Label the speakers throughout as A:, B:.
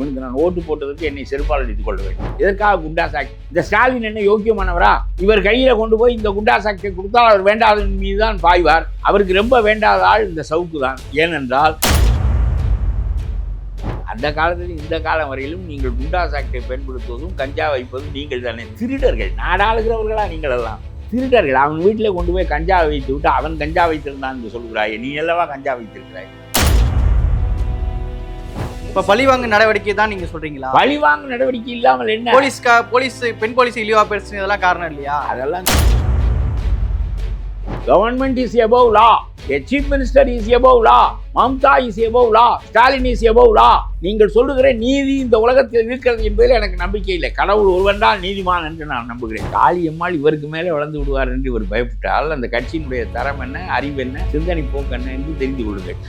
A: மனிதன் நான் ஓட்டு போட்டதற்கு என்னை செருப்பால் அடித்துக் கொள்ள வேண்டும். எதற்காக குண்டாஸ் இந்த ஸ்டாலின் என்ன யோக்கியமானவரா? இவர் கையில கொண்டு போய் இந்த குண்டா ஆக்டை கொடுத்தால் அவர் வேண்டாதன் மீது தான் பாய்வார். அவருக்கு ரொம்ப வேண்டாத ஆள் இந்த சவுக்கு தான் ஏனென்றால் அந்த காலத்தில் இந்த காலம் வரையிலும் நீங்கள் குண்டா ஆக்டை பயன்படுத்துவதும் கஞ்சா வைப்பதும் நீங்கள் தானே. திருடர்கள் நாடாளுகிறவர்களா நீங்கள் எல்லாம். திருடர்கள் அவன் வீட்டில் கொண்டு போய் கஞ்சா வைத்து விட்டு அவன் கஞ்சா வைத்திருந்தான் என்று சொல்கிறாய் நீ அல்லவா கஞ்சா வைத்திருக்கிறாய்?
B: இப்ப பழிவாங்கு நடவடிக்கை தான் நீங்க சொல்றீங்களா?
A: பழிவாங்க நடவடிக்கை இல்லாமல் என்ன?
B: போலீஸ்கா போலீஸ் பெண் போலீஸ் இழிவா பேசுறது இதெல்லாம் காரணம் இல்லையா?
A: அதெல்லாம் government is above law a chief minister is above law Mamata is above law Stalin is above law நீங்கள் சொல்லுகிற நீதி இந்த உலகத்தில் இருக்கிறது என்பதில் எனக்கு நம்பிக்கை இல்லை. கடவுள் ஒருவன் தான் நீதிமான் என்று நான் நம்புகிறேன். காளியம்மாள் இவருக்கு மேலே வளர்ந்து விடுவார் என்று இவர் பயப்பட்டால் அந்த கட்சியினுடைய தரம் என்ன அறிவு என்ன சிந்தனை போக்கு என்ன என்று தெரிந்து கொள்ளுங்கள்.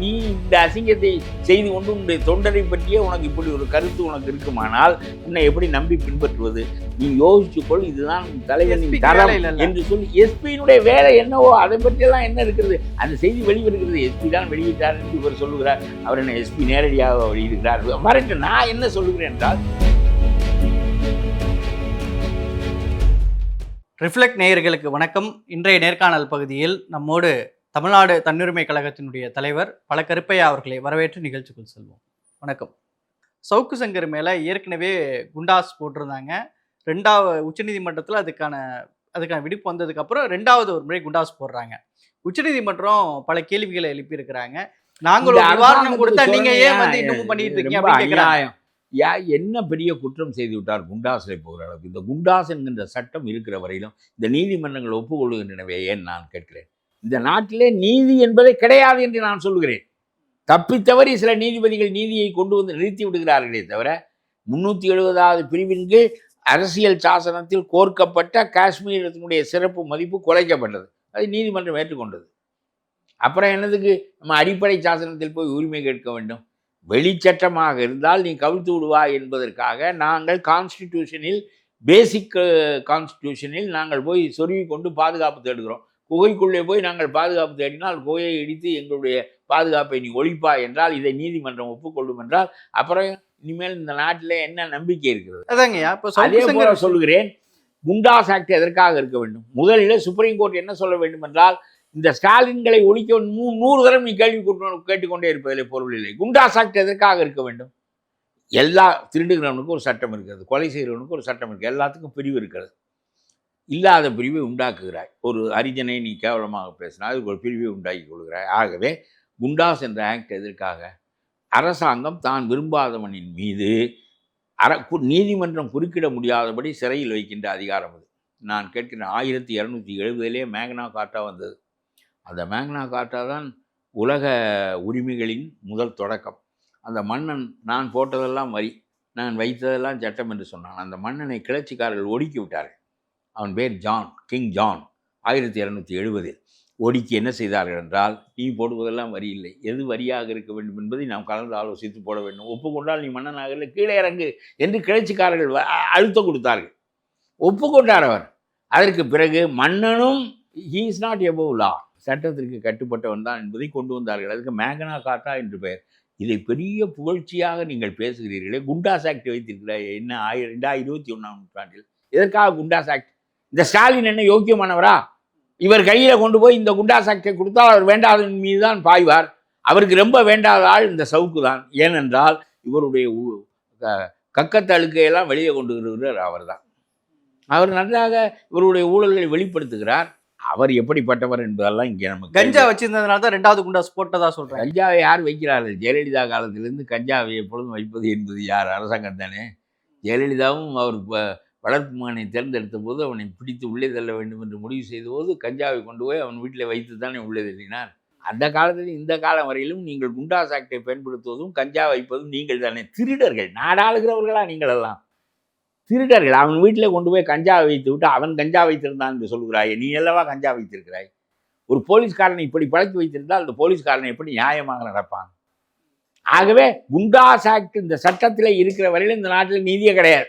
A: நீ இந்த அசிங்கத்தை செய்து கொண்டு உன்னுடைய தொண்டரை பற்றியே உனக்கு இப்படி ஒரு கருத்து உனக்கு இருக்குமானால் உன்னை எப்படி நம்பி பின்பற்றுவது? நீ யோசிச்சுக்கொள் இதுதான் தலைவனின் தரம். என்று சொல்லி எஸ்பியினுடைய வேலை என்னவோ அதை பற்றியெல்லாம் என்ன இருக்கிறது? அந்த செய்தி வெளிவருகிறது. எஸ்பி தான் வெளியிட்டார் என்று இவர் சொல்லுகிறார். அவர் என்ன எஸ்பி நேரடியாக வெளியிடுகிறார். வரட்டு நான் என்ன சொல்லுகிறேன் என்றால்
B: ரிஃப்ளெக்ட் நேயர்களுக்கு வணக்கம். இன்றைய நேர்காணல் பகுதியில் நம்மோடு தமிழ்நாடு தன்னுரிமை கழகத்தினுடைய தலைவர் பல கருப்பையா அவர்களை வரவேற்று நிகழ்ச்சிக்குள் செல்வோம். வணக்கம். சவுக்கு சங்கர் மேல ஏற்கனவே குண்டாஸ் போட்டிருந்தாங்க. ரெண்டாவது உச்சநீதிமன்றத்தில் அதுக்கான அதுக்கான விடுப்பு வந்ததுக்கு அப்புறம் ரெண்டாவது ஒரு முறை குண்டாஸ் போடுறாங்க. உச்சநீதிமன்றம் பல கேள்விகளை எழுப்பியிருக்கிறாங்க. நாங்கள் ஒரு
A: இந்த
B: நிவாரணம் கொடுத்தா நீங்க ஏன் வந்து இன்னமும் பண்ணிட்டு இருக்கீங்க.
A: யா என்ன பெரிய குற்றம் செய்து விட்டார் குண்டாஸை போகிற அளவுக்கு? இந்த குண்டாஸ் என்கின்ற சட்டம் இருக்கிற வரையிலும் இந்த நீதிமன்றங்கள் ஒப்புக்கொள்கின்றனவே ஏன் நான் கேட்கிறேன்? இந்த நாட்டிலே நீதி என்பதே கிடையாது என்று நான் சொல்கிறேன் தப்பித்தவறி சில நீதிபதிகள் நீதியை கொண்டு வந்து நிறுத்தி விடுகிறார்களே தவிர முன்னூற்றி எழுபதாவது பிரிவின் கீழ் அரசியல் சாசனத்தில் கோர்க்கப்பட்ட காஷ்மீரத்தினுடைய சிறப்பு மதிப்பு குறைக்கப்பட்டது. அது நீதிமன்றம் ஏற்றுக்கொண்டது. அப்புறம் என்னதுக்கு? நம்ம அடிப்படை சாசனத்தில் போய் உரிமை கேட்க வேண்டும். வெளிச்சட்டமாக இருந்தால் நீ கவிழ்த்து விடுவா என்பதற்காக நாங்கள் கான்ஸ்டிடியூஷனில் பேசிக் கான்ஸ்டிடியூஷனில் நாங்கள் போய் சொருவி கொண்டு பாதுகாப்பு தேடுகிறோம். குகைக்குள்ளே போய் நாங்கள் பாதுகாப்பு தேடினால் குகையை இடித்து எங்களுடைய பாதுகாப்பை நீ ஒழிப்பா என்றால் இதை நீதிமன்றம் ஒப்புக்கொள்ளும் என்றால் அப்புறம் இனிமேல் இந்த நாட்டில் என்ன நம்பிக்கை இருக்கிறது?
B: அதாங்கய்யா இப்போ
A: அதே போல சொல்லுகிறேன் குண்டாஸ் ஆக்ட் எதற்காக இருக்க வேண்டும்? முதலில் சுப்ரீம் கோர்ட் என்ன சொல்ல வேண்டும் என்றால் இந்த ஸ்டாலின்களை ஒழிக்க நூறு தரம் நீ கேள்வி கொண்டு- கேட்டுக்கொண்டே இருப்பதிலே பொருள் இல்லை. குண்டாஸ் ஆக்ட் எதற்காக இருக்க வேண்டும்? எல்லா திருடுகிறவனுக்கும் ஒரு சட்டம் இருக்கிறது கொலை செய்கிறவனுக்கு ஒரு சட்டம் இருக்குது எல்லாத்துக்கும் பிரிவு இருக்கிறது. இல்லாத பிரிவை உண்டாக்குகிறாய். ஒரு அரிஜனை நீ கேவலமாக பேசினா அதுக்கு ஒரு பிரிவை உண்டாக்கி கொள்கிறாய். ஆகவே குண்டாஸ் என்ற ஆக்ட் எதற்காக? அரசாங்கம் தான் விரும்பாதவனின் மீது அர கு- நீதிமன்றம் குறுக்கிட முடியாதபடி சிறையில் வைக்கின்ற அதிகாரம் அது. நான் கேட்கிறேன் ஆயிரத்தி இரநூத்தி எழுபதுலேயே மேக்னா கார்ட்டா வந்தது. அந்த மேக்னா கார்ட்டா தான் உலக உரிமைகளின் முதல் தொடக்கம். அந்த மன்னன் நான் போட்டதெல்லாம் வரி. நான் வைத்ததெல்லாம் சட்டம் என்று சொன்னான். அந்த மன்னனை கிளர்ச்சிக்காரர்கள் ஒடுக்கி விட்டார்கள். அவன் பேர் ஜான் கிங் ஜான். ஆயிரத்தி இரநூத்தி எழுபதில் ஒடிக்கு என்ன செய்தார்கள் என்றால் நீ போடுவதெல்லாம் வரி இல்லை. எது வரியாக இருக்க வேண்டும் என்பதை நாம் கலந்து ஆலோசித்து போட வேண்டும். ஒப்புக்கொண்டால் நீ மன்னனாக இல்லை கீழே இறங்கு என்று கிளர்ச்சிக்காரர்கள் வ- அழுத்தம் கொடுத்தார்கள். ஒப்புக்கொண்டார் அவர். அதற்கு பிறகு மன்னனும் he is not above law சட்டத்திற்கு கட்டுப்பட்டவன் தான் என்பதை கொண்டு வந்தார்கள். அதுக்கு மேகனா காட்டா என்று பெயர். இதை பெரிய புகழ்ச்சியாக நீங்கள் பேசுகிறீர்களே. குண்டாஸ் ஆக்ட் வைத்திருக்கிறாய். என்ன? ஆயிரம் ரெண்டாயிரத்தி இருபத்தி ஒன்றாம் நூற்றாண்டில். எதற்காக குண்டாஸ் ஆக்ட் இந்த ஸ்டாலின் என்ன யோக்கியமானவரா? இவர் கையில கொண்டு போய் இந்த குண்டாஸ் ஆக்டை கொடுத்தால் அவர் வேண்டாதன் மீது தான் பாய்வார். அவருக்கு ரொம்ப வேண்டாத ஆள் இந்த சவுக்கு தான் ஏனென்றால் இவருடைய ஊ- க- கக்கத்து அழுக்கையெல்லாம் வெளியே கொண்டு வருகிறார் அவர் தான் அவர் நன்றாக இவருடைய ஊழல்களை வெளிப்படுத்துகிறார். அவர் எப்படிப்பட்டவர் என்பதெல்லாம் இங்கே நமக்கு
B: கஞ்சா வச்சிருந்ததுனால தான் ரெண்டாவது குண்டாஸ் போட்டதா சொல்றேன்.
A: கஞ்சாவை யார் வைக்கிறார்கள்? ஜெயலலிதா காலத்திலிருந்து கஞ்சாவை எப்பொழுதும் வைப்பது என்பது யார்? அரசாங்கம் தானே ஜெயலலிதாவும் அவர் வளர்ப்பு மகனை தேர்ந்தெடுத்த போது அவனை பிடித்து உள்ளே தள்ள வேண்டும் என்று முடிவு செய்த போது கஞ்சாவை கொண்டு போய் அவன் வீட்டில் வைத்து தானே உள்ளே தள்ளினார் அந்த காலத்தில் இந்த காலம் வரையிலும் நீங்கள் குண்டா சாக்டை பயன்படுத்துவதும் கஞ்சா வைப்பதும் நீங்கள் தானே. திருடர்கள் நாடாளுகிறவர்களா நீங்கள் எல்லாம்? திருடர்கள் அவன் வீட்டில் கொண்டு போய் கஞ்சா வைத்து விட்டு அவன் கஞ்சா வைத்திருந்தான் என்று சொல்கிறாய் நீ அல்லவா கஞ்சா வைத்திருக்கிறாய்? ஒரு போலீஸ்காரனை இப்படி பழக்கி வைத்திருந்தால் அந்த போலீஸ்காரனை எப்படி நியாயமாக நடப்பான்? ஆகவே குண்டாஸ் ஆக்ட் இந்த சட்டத்தில் இருக்கிற வரையிலும் இந்த நாட்டில் நீதியே கிடையாது.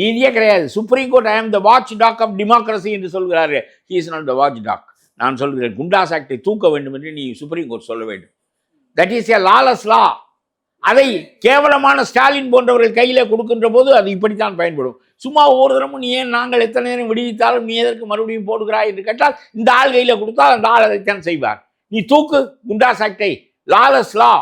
A: நீதியே கிடையாது. Supreme court I am the watch dog of democracy என்று சொல்கிறாரு. He is not the watch dog நான் சொல்கிறேன் குண்டாஸ் ஆக்டை தூக்க வேண்டும் என்று நீ சுப்ரீம் கோர்ட் சொல்ல வேண்டும். That is a lawless law அதை கேவலமான ஸ்டாலின் போன்றவர்கள் கையில் கொடுக்கின்ற போது அது இப்படித்தான் பயன்படும். சும்மா ஒவ்வொரு தரமும் நீ ஏன் நாங்கள் எத்தனை நேரம் விடுவித்தாலும் நீ எதற்கு மறுபடியும் போடுகிறாய் என்று கேட்டால் இந்த ஆள் கையில் கொடுத்தால் அந்த ஆள் அதைத்தான் செய்வார். நீ தூக்கு goondas ஆக்டை lawless law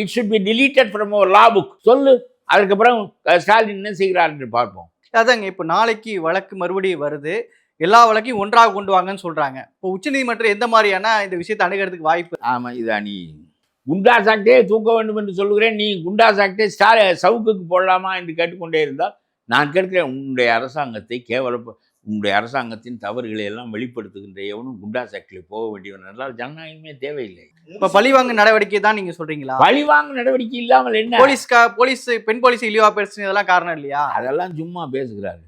A: it should be deleted from our law book சொல்லு. அதுக்கப்புறம் uh, ஸ்டாலின் என்ன செய்கிறார் என்று பார்ப்போம்.
B: அதாங்க இப்போ நாளைக்கு வழக்கு மறுபடியும் வருது. எல்லா வழக்கையும் ஒன்றாக கொண்டு வாங்கன்னு சொல்றாங்க. இப்போ உச்சநீதிமன்றம் எந்த மாதிரியான இந்த விஷயத்தை அணுகிறதுக்கு வாய்ப்பு?
A: ஆமா இதா நீ குண்டா சாக்டே தூக்க வேண்டும் என்று சொல்லுகிறேன். நீ குண்டா சாக்டே ஸ்டா சவுக்குக்கு போடலாமா என்று கேட்டுக்கொண்டே இருந்தால் நான் கேட்கிறேன் உன்னுடைய அரசாங்கத்தை கேவல உன்னுடைய அரசாங்கத்தின் தவறுகளை எல்லாம் வெளிப்படுத்துகின்ற எவனும் குண்டாஸ் ஆக்டில் போக வேண்டியவன். என்றால் ஜனநாயகமே தேவையில்லை.
B: இப்ப பழிவாங்க நடவடிக்கை தான் நீங்க சொல்றீங்களா?
A: பழிவாங்க நடவடிக்கை இல்லாமல் என்ன?
B: போலீஸ்கா போலீஸ் பெண் போலீஸ் இழிவா பேசுறது இதெல்லாம் காரணம் இல்லையா?
A: அதெல்லாம் சும்மா பேசுகிறாரு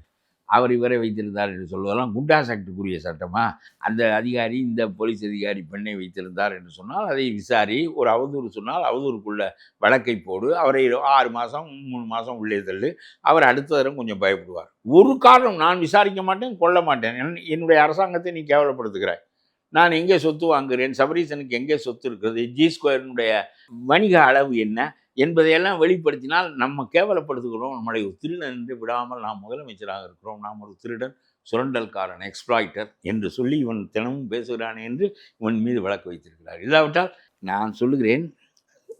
A: அவர் இவரை வைத்திருந்தார் என்று சொல்வதெல்லாம் குண்டாஸ் ஆக்டுக்குரிய சட்டமா? அந்த அதிகாரி இந்த போலீஸ் அதிகாரி பெண்ணை வைத்திருந்தார் என்று சொன்னால் அதை விசாரி ஒரு அவதூறு சொன்னால் அவதூறுக்குள்ள வழக்கை போடு அவரை ஆறு மாதம் மூணு மாதம் உள்ளே தள்ளு அவர் அடுத்த தரம் கொஞ்சம் பயப்படுவார். ஒரு காரணம் நான் விசாரிக்க மாட்டேன் கொல்ல மாட்டேன். என்னுடைய அரசாங்கத்தை நீ கேவலப்படுத்துகிறாய். நான் எங்கே சொத்து வாங்குகிறேன்? சபரீசனுக்கு எங்கே சொத்து இருக்கிறது? ஜி ஸ்கொயரினுடைய வணிக அளவு என்ன? என்பதையெல்லாம் வெளிப்படுத்தினால் நம்ம கேவலப்படுத்துகிறோம். நம்மளை திருடன் என்று விடாமல் நாம் முதலமைச்சராக இருக்கிறோம். நாம் ஒரு திருடன் சுரண்டல்காரன் எக்ஸ்ப்ளாய்டர் என்று சொல்லி இவன் தினமும் பேசுகிறான் என்று இவன் மீது வழக்கு வைத்திருக்கிறார். இல்லாவிட்டால் நான் சொல்லுகிறேன்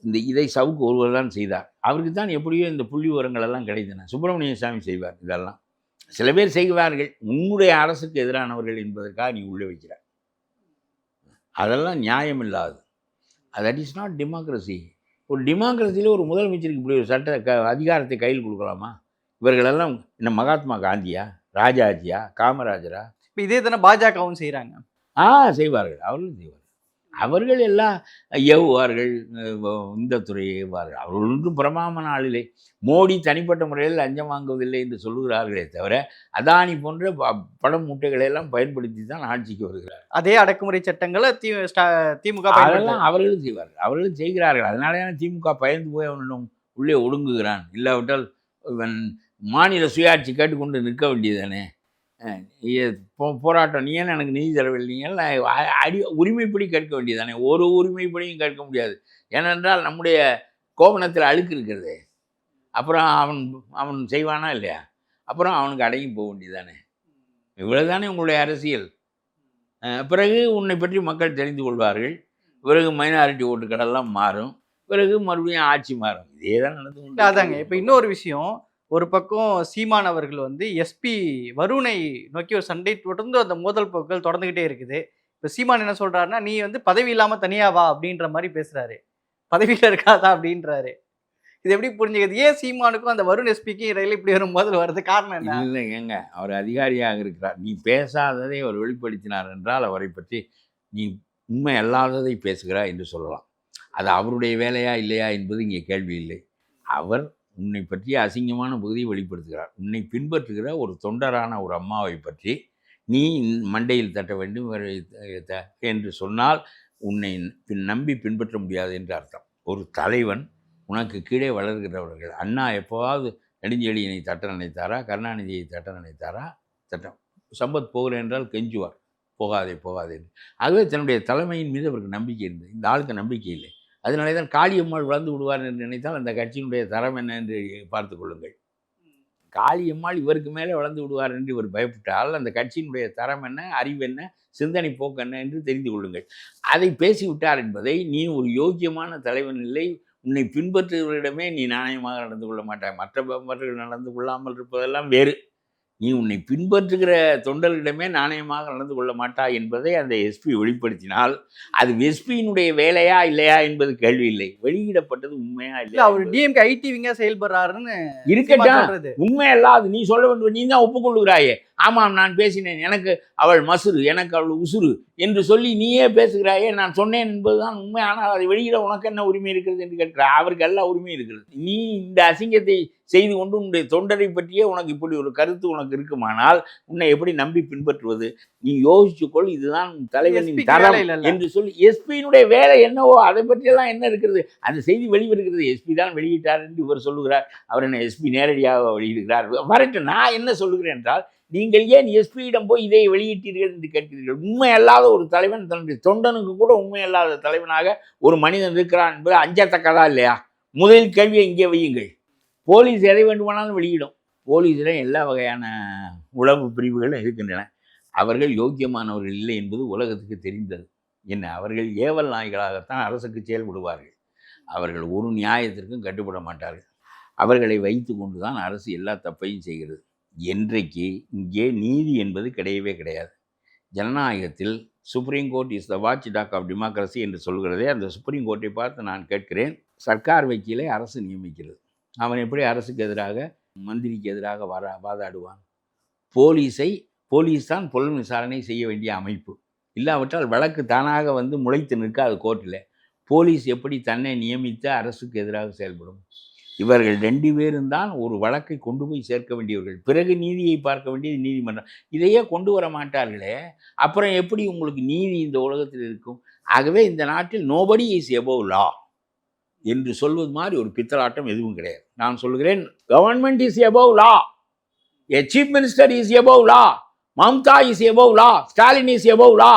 A: இந்த இதை சவுக்கு ஒருவர் தான் செய்தார். அவருக்கு தான் எப்படியோ இந்த புள்ளி விவரங்கள் எல்லாம் கிடைத்தன. சுப்பிரமணிய சாமி செய்வார் இதெல்லாம். சில பேர் செய்வார்கள். உன்னுடைய அரசுக்கு எதிரானவர்கள் என்பதற்காக நீ உள்ளே வைக்கிறார் அதெல்லாம் நியாயம் இல்லாது தட் இஸ் நாட் டெமோக்ரஸி ஒரு டெமோக்ரஸியில் ஒரு முதலமைச்சருக்கு இப்படி ஒரு சட்ட க அதிகாரத்தை கையில் கொடுக்கலாமா? இவர்களெல்லாம் என்ன மகாத்மா காந்தியா? ராஜாஜியா? காமராஜரா?
B: இப்ப இதே தானே பாஜகவும் செய்றாங்க.
A: ஆ செய்வார்கள். அவர்களும் செய்வார்கள். அவர்கள் எல்லாம் ஏவுவார்கள் இந்த துறையை ஏவுவார்கள். அவர்கள் ஒன்றும் பிரமாம நாளிலே மோடி தனிப்பட்ட முறையில் லஞ்சம் வாங்குவதில்லை என்று சொல்லுகிறார்களே தவிர அதானி போன்ற ப- பண மூட்டைகளை எல்லாம் பயன்படுத்தி தான் ஆட்சிக்கு வருகிறார்.
B: அதே அடக்குமுறை சட்டங்களை தி ஸ்டா- திமுக.
A: அதெல்லாம் அவர்களும் செய்வார்கள். அவர்களும் செய்கிறார்கள். அதனால தான் திமுக பயந்து போய் அவனிடம் உள்ளே ஒடுங்குகிறான். இல்லாவிட்டால் இவன் மாநில சுயாட்சி கேட்டுக்கொண்டு நிற்க வேண்டியதானே போராட்டம் நீ ஏன் எனக்கு நிதி தரவில்லைங்க அடி உரிமைப்படி கேட்க வேண்டியதானே ஒரு உரிமைப்படியும் கேட்க முடியாது. ஏனென்றால் நம்முடைய கோவணத்தில் அழுக்கு இருக்கிறது. அப்புறம் அவன் அவன் செய்வானா இல்லையா? அப்புறம் அவனுக்கு அடங்கி போக வேண்டியதானே இவ்வளோதானே உங்களுடைய அரசியல். பிறகு உன்னை பற்றி மக்கள் தெரிந்து கொள்வார்கள். பிறகு மைனாரிட்டி ஓட்டுக்கடெல்லாம் மாறும். பிறகு மறுபடியும் ஆட்சி மாறும். இதே தான் நடந்து
B: அதாங்க. இப்போ இன்னொரு விஷயம். ஒரு பக்கம் சீமான் அவர்கள் வந்து எஸ்பி வருணை நோக்கி ஒரு சண்டை தொடர்ந்து அந்த மோதல் போக்குகள் தொடர்ந்துகிட்டே இருக்குது. இப்போ சீமான் என்ன சொல்கிறாருன்னா நீ வந்து பதவி இல்லாமல் தனியாக வா அப்படின்ற மாதிரி பேசுகிறாரு பதவியில் இருக்காதா அப்படின்றாரு. இது எப்படி புரிஞ்சுக்கிறது? ஏன் சீமானுக்கும் அந்த வருண் எஸ்பிக்கும் இடையில இப்படி ஒரு மோதல் வர்றது காரணம் என்ன?
A: இல்லை ஏங்க. அவர் அதிகாரியாக இருக்கிறார். நீ பேசாததை அவர் வெளிப்படுத்தினார் என்றால் அவரை பற்றி நீ உண்மை அல்லாததை பேசுகிறாய் என்று சொல்லலாம். அது அவருடைய வேலையா இல்லையா என்பது இங்கே கேள்வி இல்லை. அவர் உன்னை பற்றி அசிங்கமான பகுதியை வெளிப்படுத்துகிறார். உன்னை பின்பற்றுகிற ஒரு தொண்டரான ஒரு அம்மாவை பற்றி நீ மண்டையில் தட்ட வேண்டும் த- என்று சொன்னால் உன்னை பின் நம்பி பின்பற்ற முடியாது என்று அர்த்தம். ஒரு தலைவன் உனக்கு கீழே வளர்கிறவர்கள் அண்ணா எப்போவாவது நெடுஞ்செழியனை தட்ட நினைத்தாரா கருணாநிதியை தட்ட நினைத்தாரா? தட்டம் சம்பத் போகிறேன் என்றால் கெஞ்சுவார். போகாதே போகாதே ஆகவே தன்னுடைய தலைமையின் மீது அவருக்கு நம்பிக்கை இருந்தது. இந்த ஆளுக்கு நம்பிக்கை இல்லை. அதனாலே தான் காளியம்மாள் வளர்ந்து விடுவார் என்று நினைத்தால் அந்த கட்சியினுடைய தரம் என்ன என்று பார்த்து கொள்ளுங்கள். காளியம்மாள் இவருக்கு மேலே வளர்ந்து விடுவார் என்று இவர் பயப்பட்டால் அந்த கட்சியினுடைய தரம் என்ன அறிவு என்ன சிந்தனை போக்கு என்ன என்று தெரிந்து கொள்ளுங்கள். அதை பேசிவிட்டார் என்பதை நீ ஒரு யோக்கியமான தலைவன் இல்லை உன்னை பின்பற்றுகிறவரிடமே நீ நாணயமாக நடந்து கொள்ள மாட்டாய். மற்ற மற்றவர்கள் நடந்து கொள்ளாமல் இருப்பதெல்லாம் வேறு. நீ உன்னை பின்பற்றுகிற தொண்டர்களிடமே நாணயமாக நடந்து கொள்ள மாட்டாய் என்பதை அந்த எஸ்பி வெளிப்படுத்தினால் அது எஸ்பியினுடைய வேலையா இல்லையா என்பது கேள்வி இல்லை. வெளியிடப்பட்டது உண்மையா
B: இல்ல அவர் டிஎம்கே ஐடிவிங்க செயல்படுறாருன்னு
A: இருக்கட்டும்.
B: சொல்றது.
A: உண்மை அல்லாது நீ சொல்ல வேண்டும். நீ தான் ஒப்புக்கொள்ளுகிறாயே. ஆமாம் நான் பேசினேன். எனக்கு அவள் மசுரு எனக்கு அவள் உசுரு என்று சொல்லி நீயே பேசுகிறாயே நான் சொன்னேன் என்பதுதான் உண்மை. ஆனால் அதை வெளியிட உனக்கு என்ன உரிமை இருக்கிறது என்று கேட்கிறார் அவருக்கு எல்லா உரிமையும் இருக்கிறது. நீ இந்த அசிங்கத்தை செய்து கொண்டு உன்னுடைய தொண்டரை பற்றியே உனக்கு இப்படி ஒரு கருத்து உனக்கு இருக்குமானால் உன்னை எப்படி நம்பி பின்பற்றுவது? நீ யோசிச்சுக்கொள் இதுதான் தலைவனின் தரம். என்று சொல்லி எஸ்பியினுடைய வேலை என்னவோ அதை பற்றியெல்லாம் என்ன இருக்கிறது? அந்த செய்தி வெளிவருகிறது. எஸ்பி தான் வெளியிட்டார் என்று இவர் சொல்லுகிறார். அவர் என்ன எஸ்பி நேரடியாக வெளியிடுகிறார்? வரட்டும் நான் என்ன சொல்லுகிறேன் என்றால் நீங்கள் ஏன் எஸ்பியிடம் போய் இதை வெளியிட்டீர்கள் என்று கேட்கிறீர்கள்? உண்மை அல்லாத ஒரு தலைவன் தன்னுடைய தொண்டனுக்கு கூட உண்மை அல்லாத தலைவனாக ஒரு மனிதன் இருக்கிறான் என்பது அஞ்சத்தக்கதா இல்லையா? முதல் கேள்வியை இங்கே வையுங்கள். போலீஸ் எதை வேண்டுமானாலும் வெளியிடும். போலீஸில் எல்லா வகையான உளவு பிரிவுகளும் இருக்கின்றன. அவர்கள் யோக்கியமானவர்கள் இல்லை என்பது உலகத்துக்கு தெரிந்தது. என்ன அவர்கள் ஏவல் நாய்களாகத்தான் அரசுக்கு செயல்படுவார்கள் அவர்கள் ஒரு நியாயத்திற்கும் கட்டுப்பட மாட்டார்கள். அவர்களை வைத்து கொண்டு தான் அரசு எல்லா தப்பையும் செய்கிறது. என்றைக்கு இங்கே நீதி என்பது கிடையவே கிடையாது. ஜனநாயகத்தில் supreme court is the watch dog of democracy என்று சொல்கிறதே அந்த சுப்ரீம் கோர்ட்டை பார்த்து நான் கேட்கிறேன். சர்க்கார் வக்கீலை அரசு நியமிக்கிறது. அவன் எப்படி அரசுக்கு எதிராக மந்திரிக்கு எதிராக வர வாதாடுவான்? போலீஸை போலீஸ் தான் புலன் விசாரணை செய்ய வேண்டிய அமைப்பு. இல்லாவிட்டால் வழக்கு தானாக வந்து முளைத்து நிற்காது கோர்ட்டில். போலீஸ் எப்படி தன்னை நியமித்து அரசுக்கு எதிராக செயல்படும்? இவர்கள் ரெண்டு பேரும் தான் ஒரு வழக்கை கொண்டு போய் சேர்க்க வேண்டியவர்கள். பிறகு நீதியை பார்க்க வேண்டியது நீதிமன்றம். இதையே கொண்டு வர மாட்டார்களே. அப்புறம் எப்படி உங்களுக்கு நீதி இந்த உலகத்தில் இருக்கும்? ஆகவே இந்த நாட்டில் நோபடி இஸ் எபோவ் லா என்று சொல்வது மாதிரி ஒரு பித்தலாட்டம் எதுவும் கிடையாது. நான் சொல்கிறேன் government is above law a chief minister is above law Mamata is above law Stalin is above law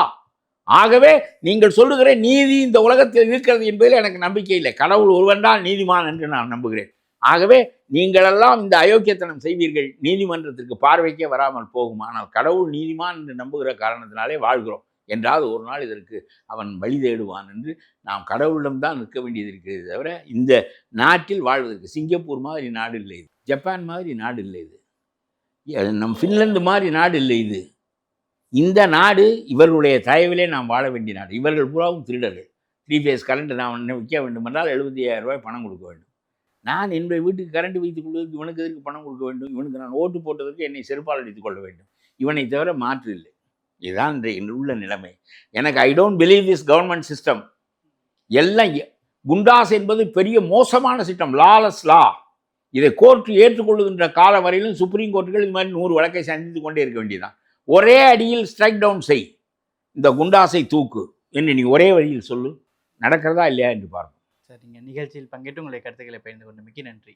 A: ஆகவே நீங்கள் சொல்லுகிற நீதி இந்த உலகத்தில் இருக்கிறது என்பதில் எனக்கு நம்பிக்கை இல்லை. கடவுள் ஒருவன் தான் நீதிமான் என்று நான் நம்புகிறேன். ஆகவே நீங்களெல்லாம் இந்த அயோக்கியத்தனம் செய்வீர்கள். நீதிமன்றத்திற்கு பார்வைக்கே வராமல் போகும். ஆனால் கடவுள் நீதிமான் என்று நம்புகிற காரணத்தினாலே வாழ்கிறோம். என்றாவது ஒரு நாள் இதற்கு அவன் வழி தேடுவான் என்று நாம் கடவுளிடம் தான் நிற்க வேண்டியது இருக்கிறது தவிர இந்த நாட்டில் வாழ்வதற்கு சிங்கப்பூர் மாதிரி நாடு இல்லை. இது ஜப்பான் மாதிரி நாடு இல்லை இது. நம் ஃபின்லாந்து மாதிரி நாடு இல்லை இது. இந்த நாடு இவர்களுடைய தயவிலே நாம் வாழ வேண்டிய நாடு. இவர்கள் பூராவும் திருடர்கள். த்ரீ ஃபேஸ் கரண்ட் நான் விற்க வேண்டுமென்றால் எழுபத்தி ஐயாயிரம் ரூபாய் பணம் கொடுக்க வேண்டும். நான் என்னுடைய வீட்டுக்கு கரண்ட் வைத்துக் கொள்வதற்கு இவனுக்கு எதற்கு பணம் கொடுக்க வேண்டும்? இவனுக்கு நான் ஓட்டு போட்டதற்கு என்னை செருப்பால் அடித்துக் கொள்ள வேண்டும். இவனை தவிர மாற்று இல்லை இதுதான் இன்றைய இன்று உள்ள நிலைமை. எனக்கு I don't believe this government system எல்லாம் குண்டாஸ் என்பது பெரிய மோசமான சிஸ்டம் லாலஸ் லா இதை கோர்ட் ஏற்றுக்கொள்ளுகின்ற கால வரையிலும் சுப்ரீம் கோர்ட்டுகள் இது மாதிரி நூறு வழக்கை சந்தித்து கொண்டே இருக்க வேண்டியதுதான். ஒரே அடியில் ஸ்ட்ரைக் டவுன் செய். இந்த குண்டாசை தூக்கு. என்று நீ ஒரே வழியில் சொல்லு. நடக்கிறதா இல்லையா என்று பார்ப்போம்.
B: சரிங்க. நிகழ்ச்சியில் பங்கேற்று உங்களுடைய கருத்துக்களை பகிர்ந்து கொண்டு மிக்க நன்றி.